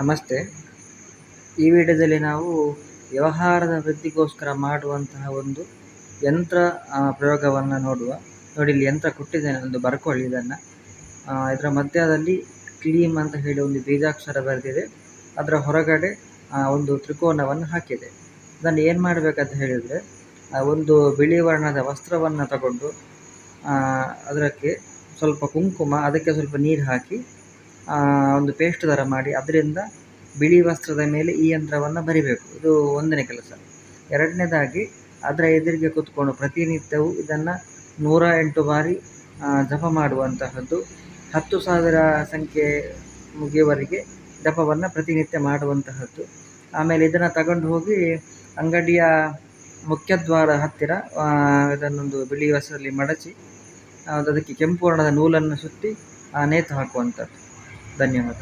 ನಮಸ್ತೆ. ಈ ವಿಡಿಯೋದಲ್ಲಿ ನಾವು ವ್ಯವಹಾರದ ವೃದ್ಧಿಗೋಸ್ಕರ ಮಾಡುವಂತಹ ಒಂದು ಯಂತ್ರ ಪ್ರಯೋಗವನ್ನು ನೋಡುವ. ನೋಡಿ, ಇಲ್ಲಿ ಯಂತ್ರ ಕೊಟ್ಟಿದ್ದೇನೆ ಒಂದು ಬರ್ಕೊಳ್ಳಿ ಇದನ್ನು. ಇದರ ಮಧ್ಯದಲ್ಲಿ ಕ್ಲೀಮ್ ಅಂತ ಹೇಳಿ ಒಂದು ಬೀಜಾಕ್ಷರ ಬರೆದಿದೆ. ಅದರ ಹೊರಗಡೆ ಒಂದು ತ್ರಿಕೋನವನ್ನು ಹಾಕಿದೆ. ಅದನ್ನು ಏನು ಮಾಡಬೇಕಂತ ಹೇಳಿದರೆ ಒಂದು ಬಿಳಿ ವರ್ಣದ ವಸ್ತ್ರವನ್ನು ತಗೊಂಡು ಅದಕ್ಕೆ ಸ್ವಲ್ಪ ಕುಂಕುಮ, ಅದಕ್ಕೆ ಸ್ವಲ್ಪ ನೀರು ಹಾಕಿ ಒಂದು ಪೇಸ್ಟ್ ಥರ ಮಾಡಿ ಅದರಿಂದ ಬಿಳಿ ವಸ್ತ್ರದ ಮೇಲೆ ಈ ಯಂತ್ರವನ್ನು ಬರಿಬೇಕು. ಇದು ಒಂದನೇ ಕೆಲಸ. ಎರಡನೇದಾಗಿ ಅದರ ಎದುರಿಗೆ ಕೂತ್ಕೊಂಡು ಪ್ರತಿನಿತ್ಯವೂ ಇದನ್ನು ನೂರ ಎಂಟು ಬಾರಿ ಜಪ ಮಾಡುವಂತಹದ್ದು, ಹತ್ತು ಸಾವಿರ ಸಂಖ್ಯೆ ಮುಗಿಯುವವರೆಗೆ ಜಪವನ್ನು ಪ್ರತಿನಿತ್ಯ ಮಾಡುವಂತಹದ್ದು. ಆಮೇಲೆ ಇದನ್ನು ತಗೊಂಡು ಹೋಗಿ ಅಂಗಡಿಯ ಮುಖ್ಯದ್ವಾರ ಹತ್ತಿರ ಇದನ್ನೊಂದು ಬಿಳಿ ವಸ್ತ್ರದಲ್ಲಿ ಮಡಚಿ ಅದಕ್ಕೆ ಕೆಂಪು ವರ್ಣದ ನೂಲನ್ನು ಸುತ್ತಿ ನೇತು ಹಾಕುವಂಥದ್ದು замены